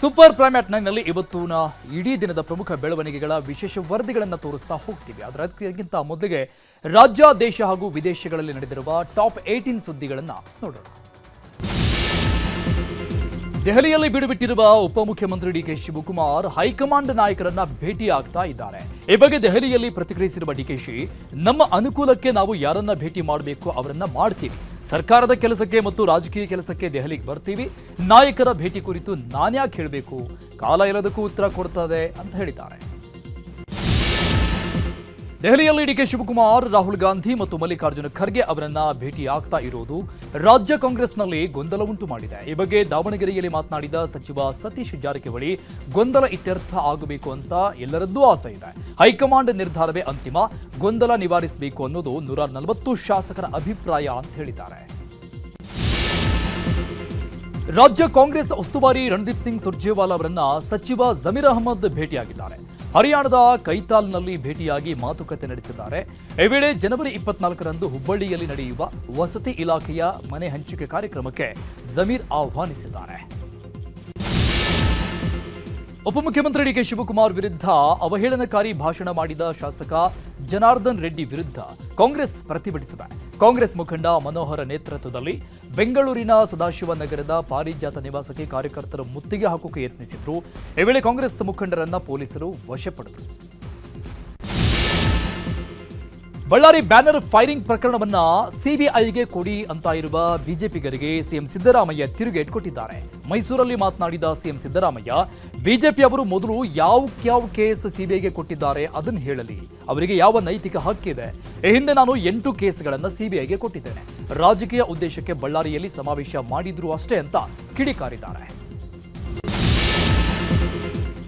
Super ಪ್ರೈಮ್ಯಾಟ್ನಲ್ಲಿ ನೈನ್ನಲ್ಲಿ ಇವತ್ತಿನ ಇಡೀ ದಿನದ ಪ್ರಮುಖ ಬೆಳವಣಿಗೆಗಳ ವಿಶೇಷ ವರದಿಗಳನ್ನು ತೋರಿಸ್ತಾ ಹೋಗ್ತೀವಿ. ಅದಕ್ಕಿಂತ ಮೊದಲಿಗೆ ರಾಜ್ಯ, ದೇಶ ಹಾಗೂ ವಿದೇಶಗಳಲ್ಲಿ ನಡೆದಿರುವ ಟಾಪ್ ಏಟೀನ್ ಸುದ್ದಿಗಳನ್ನು ನೋಡೋಣ. ದೆಹಲಿಯಲ್ಲಿ ಬಿಡುಬಿಟ್ಟಿರುವ ಉಪಮುಖ್ಯಮಂತ್ರಿ ಡಿಕೆ ಶಿವಕುಮಾರ್ ಹೈಕಮಾಂಡ್ ನಾಯಕರನ್ನ ಭೇಟಿಯಾಗ್ತಾ ಇದ್ದಾರೆ. ಈ ಬಗ್ಗೆ ದೆಹಲಿಯಲ್ಲಿ ಪ್ರತಿಕ್ರಿಯಿಸಿರುವ ಡಿಕೆಶಿ ನಮ್ಮ ಅನುಕೂಲಕ್ಕೆ ನಾವು ಯಾರನ್ನ ಭೇಟಿ ಮಾಡಬೇಕು ಅವರನ್ನ ಮಾಡ್ತೀವಿ. ಸರ್ಕಾರದ ಕೆಲಸಕ್ಕೆ ಮತ್ತು ರಾಜಕೀಯ ಕೆಲಸಕ್ಕೆ ದೆಹಲಿಗೆ ಬರ್ತೀವಿ. ನಾಯಕರ ಭೇಟಿ ಕುರಿತು ನಾನ್ಯಾಕೆ ಹೇಳಬೇಕು. ಕಾಲ ಇಲ್ಲದಕ್ಕೂ ಉತ್ತರ ಕೊಡ್ತದೆ ಅಂತ ಹೇಳಿದ್ದಾರೆ. ದೆಹಲಿಯಲ್ಲಿ ಡಿಕೆ ಶಿವಕುಮಾರ್, ರಾಹುಲ್ ಗಾಂಧಿ ಮತ್ತು ಮಲ್ಲಿಕಾರ್ಜುನ ಖರ್ಗೆ ಅವರನ್ನ ಭೇಟಿಯಾಗ್ತಾ ಇರುವುದು ರಾಜ್ಯ ಕಾಂಗ್ರೆಸ್ನಲ್ಲಿ ಗೊಂದಲ ಉಂಟು ಮಾಡಿದೆ. ಈ ಬಗ್ಗೆ ದಾವಣಗೆರೆಯಲ್ಲಿ ಮಾತನಾಡಿದ ಸಚಿವ ಸತೀಶ್ ಜಾರಕಿಹೊಳಿ, ಗೊಂದಲ ಇತ್ಯರ್ಥ ಆಗಬೇಕು ಅಂತ ಎಲ್ಲರದ್ದೂ ಆಸೆ ಇದೆ. ಹೈಕಮಾಂಡ್ ನಿರ್ಧಾರವೇ ಅಂತಿಮ, ಗೊಂದಲ ನಿವಾರಿಸಬೇಕು ಅನ್ನೋದು ನೂರ ನಲವತ್ತು ಶಾಸಕರ ಅಭಿಪ್ರಾಯ ಅಂತ ಹೇಳಿದ್ದಾರೆ. ರಾಜ್ಯ ಕಾಂಗ್ರೆಸ್ ಉಸ್ತುವಾರಿ ರಣದೀಪ್ ಸಿಂಗ್ ಸುರ್ಜೇವಾಲಾ ಅವರನ್ನ ಸಚಿವ ಜಮೀರ್ ಅಹಮದ್ ಭೇಟಿಯಾಗಿದ್ದಾರೆ. ಹರಿಯಾಣದ ಕೈತಾಲ್ನಲ್ಲಿ ಭೇಟಿಯಾಗಿ ಮಾತುಕತೆ ನಡೆಸಿದ್ದಾರೆ. ಈ ವೇಳೆ ಜನವರಿ ಇಪ್ಪತ್ನಾಲ್ಕರಂದು ಹುಬ್ಬಳ್ಳಿಯಲ್ಲಿ ನಡೆಯುವ ವಸತಿ ಇಲಾಖೆಯ ಮನೆ ಹಂಚಿಕೆ ಕಾರ್ಯಕ್ರಮಕ್ಕೆ ಜಮೀರ್ ಆಹ್ವಾನಿಸಿದ್ದಾರೆ. ಉಪಮುಖ್ಯಮಂತ್ರಿ ಡಿಕೆ ಶಿವಕುಮಾರ್ ವಿರುದ್ಧ ಅವಹೇಳನಕಾರಿ ಭಾಷಣ ಮಾಡಿದ ಶಾಸಕ ಜನಾರ್ದನ್ ರೆಡ್ಡಿ ವಿರುದ್ಧ ಕಾಂಗ್ರೆಸ್ ಪ್ರತಿಭಟಿಸಿದೆ. ಕಾಂಗ್ರೆಸ್ ಮುಖಂಡ ಮನೋಹರ ನೇತೃತ್ವದಲ್ಲಿ ಬೆಂಗಳೂರಿನ ಸದಾಶಿವ ನಗರದ ಪಾರಿಜಾತ ನಿವಾಸಕ್ಕೆ ಕಾರ್ಯಕರ್ತರು ಮುತ್ತಿಗೆ ಹಾಕೋಕೆ ಯತ್ನಿಸಿದ್ರು. ಈ ವೇಳೆ ಕಾಂಗ್ರೆಸ್ ಮುಖಂಡರನ್ನ ಪೊಲೀಸರು ವಶಪಡಿದ್ರು ಬಳ್ಳಾರಿ ಬ್ಯಾನರ್ ಫೈರಿಂಗ್ ಪ್ರಕರಣವನ್ನ ಸಿಬಿಐಗೆ ಕೊಡಿ ಅಂತ ಇರುವ ಬಿಜೆಪಿಗರಿಗೆ ಸಿಎಂ ಸಿದ್ದರಾಮಯ್ಯ ತಿರುಗೇಟ್ ಕೊಟ್ಟಿದ್ದಾರೆ. ಮೈಸೂರಲ್ಲಿ ಮಾತನಾಡಿದ ಸಿಎಂ ಸಿದ್ದರಾಮಯ್ಯ, ಬಿಜೆಪಿ ಅವರು ಮೊದಲು ಯಾವ ಕೇಸ್ ಸಿಬಿಐಗೆ ಕೊಟ್ಟಿದ್ದಾರೆ ಅದನ್ನು ಹೇಳಲಿ. ಅವರಿಗೆ ಯಾವ ನೈತಿಕ ಹಕ್ಕಿದೆ ಈ ಹಿಂದೆ ನಾನು ಎಂಟು ಕೇಸ್ಗಳನ್ನು ಸಿಬಿಐಗೆ ಕೊಟ್ಟಿದ್ದೇನೆ. ರಾಜಕೀಯ ಉದ್ದೇಶಕ್ಕೆ ಬಳ್ಳಾರಿಯಲ್ಲಿ ಸಮಾವೇಶ ಮಾಡಿದ್ರು ಅಷ್ಟೇ ಅಂತ ಕಿಡಿಕಾರಿದ್ದಾರೆ.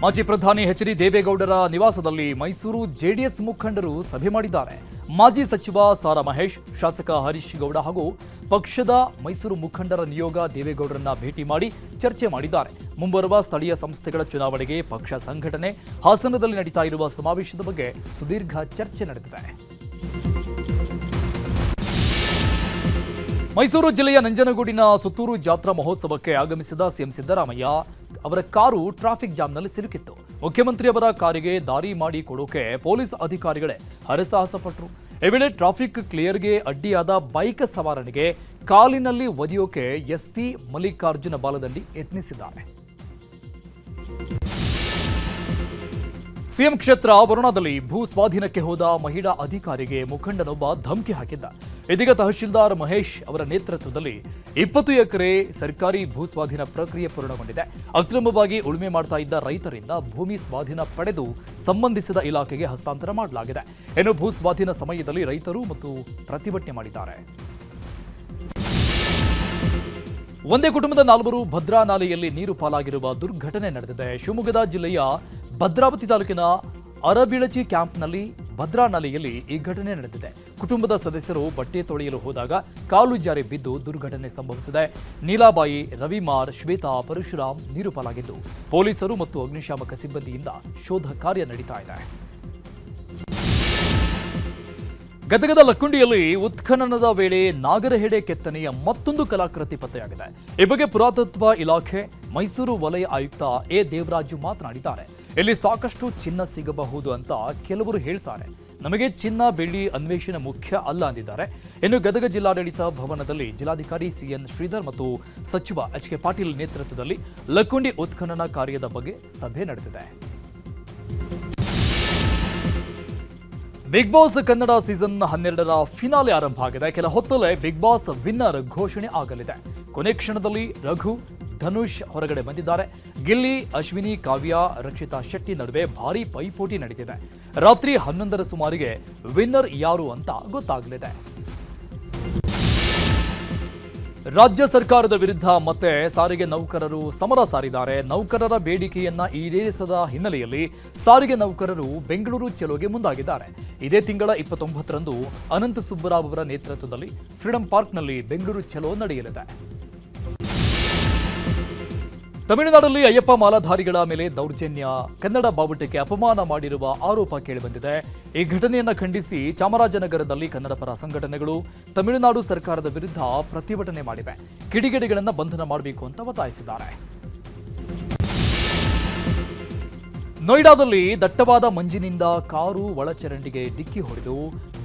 ಮಾಜಿ ಪ್ರಧಾನಿ ಎಚ್ ಡಿ ದೇವೇಗೌಡರ ನಿವಾಸದಲ್ಲಿ ಮೈಸೂರು ಜೆಡಿಎಸ್ ಮುಖಂಡರು ಸಭೆ ಮಾಡಿದ್ದಾರೆ. ಮಾಜಿ ಸಚಿವ ಸಾರಾ ಮಹೇಶ್, ಶಾಸಕ ಹರೀಶ್ ಗೌಡ ಹಾಗೂ ಪಕ್ಷದ ಮೈಸೂರು ಮುಖಂಡರ ನಿಯೋಗ ದೇವೇಗೌಡರನ್ನ ಭೇಟಿ ಮಾಡಿ ಚರ್ಚೆ ಮಾಡಿದ್ದಾರೆ. ಮುಂಬರುವ ಸ್ಥಳೀಯ ಸಂಸ್ಥೆಗಳ ಚುನಾವಣೆಗೆ ಪಕ್ಷ ಸಂಘಟನೆ ಹಾಸನದಲ್ಲಿ ನಡೀತಾ ಇರುವ ಸಮಾವೇಶದ ಬಗ್ಗೆ ಸುದೀರ್ಘ ಚರ್ಚೆ ನಡೆದಿದೆ. ಮೈಸೂರು ಜಿಲ್ಲೆಯ ನಂಜನಗೂಡಿನ ಸುತ್ತೂರು ಜಾತ್ರಾ ಮಹೋತ್ಸವಕ್ಕೆ ಆಗಮಿಸಿದ ಸಿಎಂ ಸಿದ್ದರಾಮಯ್ಯ ಅವರ ಕಾರು ಟ್ರಾಫಿಕ್ ಜಾಮ್ನಲ್ಲಿ ಸಿಲುಕಿತ್ತು. ಮುಖ್ಯಮಂತ್ರಿಯವರ ಕಾರಿಗೆ ದಾರಿ ಮಾಡಿ ಕೊಡೋಕೆ ಪೊಲೀಸ್ ಅಧಿಕಾರಿಗಳೇ ಹರಸಾಹಸ ಪಟ್ಟರು ಈ ವೇಳೆ ಟ್ರಾಫಿಕ್ ಕ್ಲಿಯರ್ಗೆ ಅಡ್ಡಿಯಾದ ಬೈಕ್ ಸವಾರನಿಗೆ ಕಾಲಿನಲ್ಲಿ ಒದೆಯೋಕೆ ಎಸ್ಪಿ ಮಲ್ಲಿಕಾರ್ಜುನ ಬಾಲದಂಡಿ ಯತ್ನಿಸಿದ್ದಾರೆ. ಸಿಎಂ ಕ್ಷೇತ್ರ ವರುಣಾದಲ್ಲಿ ಭೂ ಸ್ವಾಧೀನಕ್ಕೆ ಹೋದ ಮಹಿಳಾ ಅಧಿಕಾರಿಗೆ ಮುಖಂಡನೊಬ್ಬ ಧಮಕಿ ಹಾಕಿದ್ದ. ಇದೀಗ ತಹಶೀಲ್ದಾರ್ ಮಹೇಶ್ ಅವರ ನೇತೃತ್ವದಲ್ಲಿ ಇಪ್ಪತ್ತು ಎಕರೆ ಸರ್ಕಾರಿ ಭೂ ಸ್ವಾಧೀನ ಪ್ರಕ್ರಿಯೆ ಪೂರ್ಣಗೊಂಡಿದೆ. ಅಕ್ರಮವಾಗಿ ಉಳುಮೆ ಮಾಡ್ತಾ ಇದ್ದ ರೈತರಿಂದ ಭೂಮಿ ಸ್ವಾಧೀನ ಪಡೆದು ಸಂಬಂಧಿಸಿದ ಇಲಾಖೆಗೆ ಹಸ್ತಾಂತರ ಮಾಡಲಾಗಿದೆ. ಇನ್ನು ಭೂ ಸ್ವಾಧೀನ ಸಮಯದಲ್ಲಿ ರೈತರು ಮತ್ತು ಪ್ರತಿಭಟನೆ ಮಾಡಿದ್ದಾರೆ. ಒಂದೇ ಕುಟುಂಬದ ನಾಲ್ವರು ಭದ್ರಾ ನಾಲೆಯಲ್ಲಿ ನೀರು ಪಾಲಾಗಿರುವ ದುರ್ಘಟನೆ ನಡೆದಿದೆ. ಶಿವಮೊಗ್ಗದ ಜಿಲ್ಲೆಯ ಭದ್ರಾವತಿ ತಾಲೂಕಿನ ಅರಬಿಳಚಿ ಕ್ಯಾಂಪ್ನಲ್ಲಿ ಭದ್ರಾ ನಾಲೆಯಲ್ಲಿ ಈ ಘಟನೆ ನಡೆದಿದೆ. ಕುಟುಂಬದ ಸದಸ್ಯರು ಬಟ್ಟೆ ತೊಳೆಯಲು ಹೋದಾಗ ಕಾಲು ಜಾರಿ ಬಿದ್ದು ದುರ್ಘಟನೆ ಸಂಭವಿಸಿದೆ. ನೀಲಾಬಾಯಿ, ರವಿಮಾರ್, ಶ್ವೇತಾ, ಪರಶುರಾಮ್ ನೀರು ಪಾಲಾಗಿದ್ದು, ಪೊಲೀಸರು ಮತ್ತು ಅಗ್ನಿಶಾಮಕ ಸಿಬ್ಬಂದಿಯಿಂದ ಶೋಧ ಕಾರ್ಯ ನಡೀತಾ ಇದೆ. ಗದಗದ ಲಕ್ಕುಂಡಿಯಲ್ಲಿ ಉತ್ಖನನದ ವೇಳೆ ನಾಗರಹೆಡೆ ಕೆತ್ತನೆಯ ಮತ್ತೊಂದು ಕಲಾಕೃತಿ ಪತ್ತೆಯಾಗಿದೆ. ಈ ಬಗ್ಗೆ ಪುರಾತತ್ವ ಇಲಾಖೆ, ಮೈಸೂರು ವಲಯ ಆಯುಕ್ತ ಎ. ದೇವರಾಜು ಮಾತನಾಡಿದ್ದಾರೆ. ಇಲ್ಲಿ ಸಾಕಷ್ಟು ಚಿನ್ನ ಸಿಗಬಹುದು ಅಂತ ಕೆಲವರು ಹೇಳ್ತಾರೆ. ನಮಗೆ ಚಿನ್ನ, ಬೆಳ್ಳಿ ಅನ್ವೇಷಣೆ ಮುಖ್ಯ ಅಲ್ಲ ಅಂದಿದ್ದಾರೆ. ಇನ್ನು ಗದಗ ಜಿಲ್ಲಾಡಳಿತ ಭವನದಲ್ಲಿ ಜಿಲ್ಲಾಧಿಕಾರಿ ಸಿಎನ್ ಶ್ರೀಧರ್ ಮತ್ತು ಸಚಿವ ಎಚ್ ಕೆ ಪಾಟೀಲ್ ನೇತೃತ್ವದಲ್ಲಿ ಲಕ್ಕುಂಡಿ ಉತ್ಖನನ ಕಾರ್ಯದ ಬಗ್ಗೆ ಸಭೆ ನಡೆದಿದೆ. ಬಿಗ್ ಬಾಸ್ ಕನ್ನಡ ಸೀಸನ್ ಹನ್ನೆರಡರ ಫಿನಾಲೆ ಆರಂಭ ಆಗಿದೆ. ಕೆಲ ಹೊತ್ತಲ್ಲೇ ಬಿಗ್ ಬಾಸ್ ವಿನ್ನರ್ ಘೋಷಣೆ ಆಗಲಿದೆ. ಕೊನೆ ಕ್ಷಣದಲ್ಲಿ ರಘು, ಧನುಷ್ ಹೊರಗಡೆ ಬಂದಿದ್ದಾರೆ. ಗಿಲ್ಲಿ, ಅಶ್ವಿನಿ, ಕಾವ್ಯ, ರಕ್ಷಿತಾ ಶೆಟ್ಟಿ ನಡುವೆ ಭಾರೀ ಪೈಪೋಟಿ ನಡೆದಿದೆ ರಾತ್ರಿ ಹನ್ನೊಂದರ ಸುಮಾರಿಗೆ ವಿನ್ನರ್ ಯಾರು ಅಂತ ಗೊತ್ತಾಗಲಿದೆ. ರಾಜ್ಯ ಸರ್ಕಾರದ ವಿರುದ್ಧ ಮತ್ತೆ ಸಾರಿಗೆ ನೌಕರರು ಸಮರ ಸಾರಿದ್ದಾರೆ. ನೌಕರರ ಬೇಡಿಕೆಯನ್ನ ಈಡೇರಿಸದ ಹಿನ್ನೆಲೆಯಲ್ಲಿ ಸಾರಿಗೆ ನೌಕರರು ಬೆಂಗಳೂರು ಚಲೋಗೆ ಮುಂದಾಗಿದ್ದಾರೆ. ಇದೇ ತಿಂಗಳ ಇಪ್ಪತ್ತೊಂಬತ್ತರಂದು ಅನಂತ ಸುಬ್ಬರಾವ್ ಅವರ ನೇತೃತ್ವದಲ್ಲಿ ಫ್ರೀಡಂ ಪಾರ್ಕ್ನಲ್ಲಿ ಬೆಂಗಳೂರು ಚಲೋ ನಡೆಯಲಿದೆ. ತಮಿಳುನಾಡಲ್ಲಿ ಅಯ್ಯಪ್ಪ ಮಾಲಾಧಾರಿಗಳ ಮೇಲೆ ದೌರ್ಜನ್ಯ. ಕನ್ನಡ ಬಾವುಟಕ್ಕೆ ಅಪಮಾನ ಮಾಡಿರುವ ಆರೋಪ ಕೇಳಿಬಂದಿದೆ. ಈ ಘಟನೆಯನ್ನ ಖಂಡಿಸಿ ಚಾಮರಾಜನಗರದಲ್ಲಿ ಕನ್ನಡ ಪರ ಸಂಘಟನೆಗಳು ತಮಿಳುನಾಡು ಸರ್ಕಾರದ ವಿರುದ್ಧ ಪ್ರತಿಭಟನೆ ಮಾಡಿವೆ. ಕಿಡಿಗೇಡಿಗಳನ್ನು ಬಂಧನ ಮಾಡಬೇಕು ಅಂತ ಒತ್ತಾಯಿಸಿದ್ದಾರೆ. ನೋಯ್ಡಾದಲ್ಲಿ ದಟ್ಟವಾದ ಮಂಜಿನಿಂದ ಕಾರು ಒಳಚರಂಡಿಗೆ ಡಿಕ್ಕಿ ಹೊಡೆದು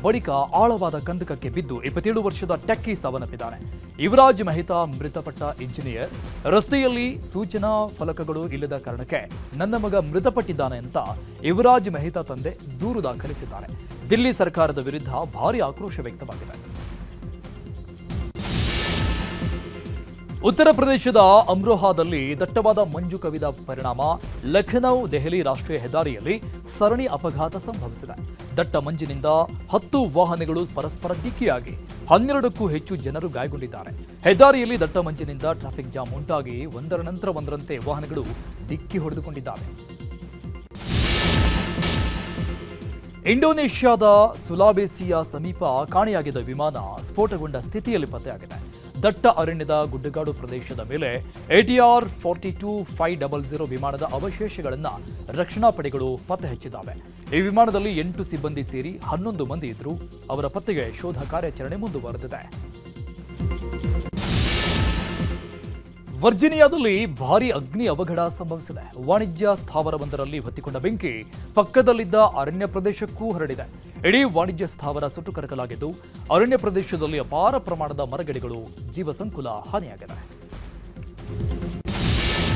ಬಳಿಕ ಆಳವಾದ ಕಂದಕಕ್ಕೆ ಬಿದ್ದು ಇಪ್ಪತ್ತೇಳು ವರ್ಷದ ಟೆಕ್ಕಿ ಸಾವನ್ನಪ್ಪಿದ್ದಾನೆ. ಯುವರಾಜ್ ಮೆಹ್ತಾ ಮೃತಪಟ್ಟ ಇಂಜಿನಿಯರ್, ರಸ್ತೆಯಲ್ಲಿ ಸೂಚನಾ ಫಲಕಗಳು ಇಲ್ಲದ ಕಾರಣಕ್ಕೆ ನನ್ನ ಮಗ ಮೃತಪಟ್ಟಿದ್ದಾನೆ ಅಂತ ಯುವರಾಜ್ ಮೆಹ್ತಾ ತಂದೆ ದೂರು ದಾಖಲಿಸಿದ್ದಾರೆ. ದಿಲ್ಲಿ ಸರ್ಕಾರದ ವಿರುದ್ಧ ಭಾರಿ ಆಕ್ರೋಶ ವ್ಯಕ್ತವಾಗಿದೆ. ಉತ್ತರ ಪ್ರದೇಶದ ಅಮ್ರೋಹಾದಲ್ಲಿ ದಟ್ಟವಾದ ಮಂಜು ಕವಿದ ಪರಿಣಾಮ ಲಖನೌ, ದೆಹಲಿ ರಾಷ್ಟ್ರೀಯ ಹೆದ್ದಾರಿಯಲ್ಲಿ ಸರಣಿ ಅಪಘಾತ ಸಂಭವಿಸಿದೆ. ದಟ್ಟ ಮಂಜಿನಿಂದ ಹತ್ತು ವಾಹನಗಳು ಪರಸ್ಪರ ಡಿಕ್ಕಿಯಾಗಿ ಹನ್ನೆರಡಕ್ಕೂ ಹೆಚ್ಚು ಜನರು ಗಾಯಗೊಂಡಿದ್ದಾರೆ. ಹೆದ್ದಾರಿಯಲ್ಲಿ ದಟ್ಟ ಮಂಜಿನಿಂದ ಟ್ರಾಫಿಕ್ ಜಾಮ್ ಉಂಟಾಗಿ ಒಂದರ ನಂತರ ಒಂದರಂತೆ ವಾಹನಗಳು ಡಿಕ್ಕಿ ಹೊಡೆದುಕೊಂಡಿದ್ದಾವೆ. ಇಂಡೋನೇಷ್ಯಾದ ಸುಲಾಬೇಸಿಯಾ ಸಮೀಪ ಕಾಣೆಯಾಗಿದ್ದ ವಿಮಾನ ಸ್ಫೋಟಗೊಂಡ ಸ್ಥಿತಿಯಲ್ಲಿ ಪತ್ತೆಯಾಗಿದೆ. ದಟ್ಟ ಅರಣ್ಯದ ಗುಡ್ಡಗಾಡು ಪ್ರದೇಶದ ಮೇಲೆ ATR forty two five double zero ವಿಮಾನದ ಅವಶೇಷಗಳನ್ನು ರಕ್ಷಣಾ ಪಡೆಗಳು ಪತ್ತೆ ಹಚ್ಚಿದ್ದಾವೆ. ಈ ವಿಮಾನದಲ್ಲಿ ಎಂಟು ಸಿಬ್ಬಂದಿ ಸೇರಿ ಹನ್ನೊಂದು ಮಂದಿ ಇದ್ರು ಅವರ ಪತ್ತೆಗೆ ಶೋಧ ಕಾರ್ಯಾಚರಣೆ ಮುಂದುವರೆದಿದೆ. ವರ್ಜಿನಿಯಾದಲ್ಲಿ ಭಾರಿ ಅಗ್ನಿ ಅವಘಡ ಸಂಭವಿಸಿದೆ. ವಾಣಿಜ್ಯ ಸ್ಥಾವರವೊಂದರಲ್ಲಿ ಹೊತ್ತಿಕೊಂಡ ಬೆಂಕಿ ಪಕ್ಕದಲ್ಲಿದ್ದ ಅರಣ್ಯ ಪ್ರದೇಶಕ್ಕೂ ಹರಡಿದೆ. ಇಡೀ ವಾಣಿಜ್ಯ ಸ್ಥಾವರ ಸುಟ್ಟು ಕರಕಲಾಗಿದ್ದು, ಅರಣ್ಯ ಪ್ರದೇಶದಲ್ಲಿ ಅಪಾರ ಪ್ರಮಾಣದ ಮರಗಿಡಗಳು ಜೀವಸಂಕುಲ ಹಾನಿಯಾಗಿದೆ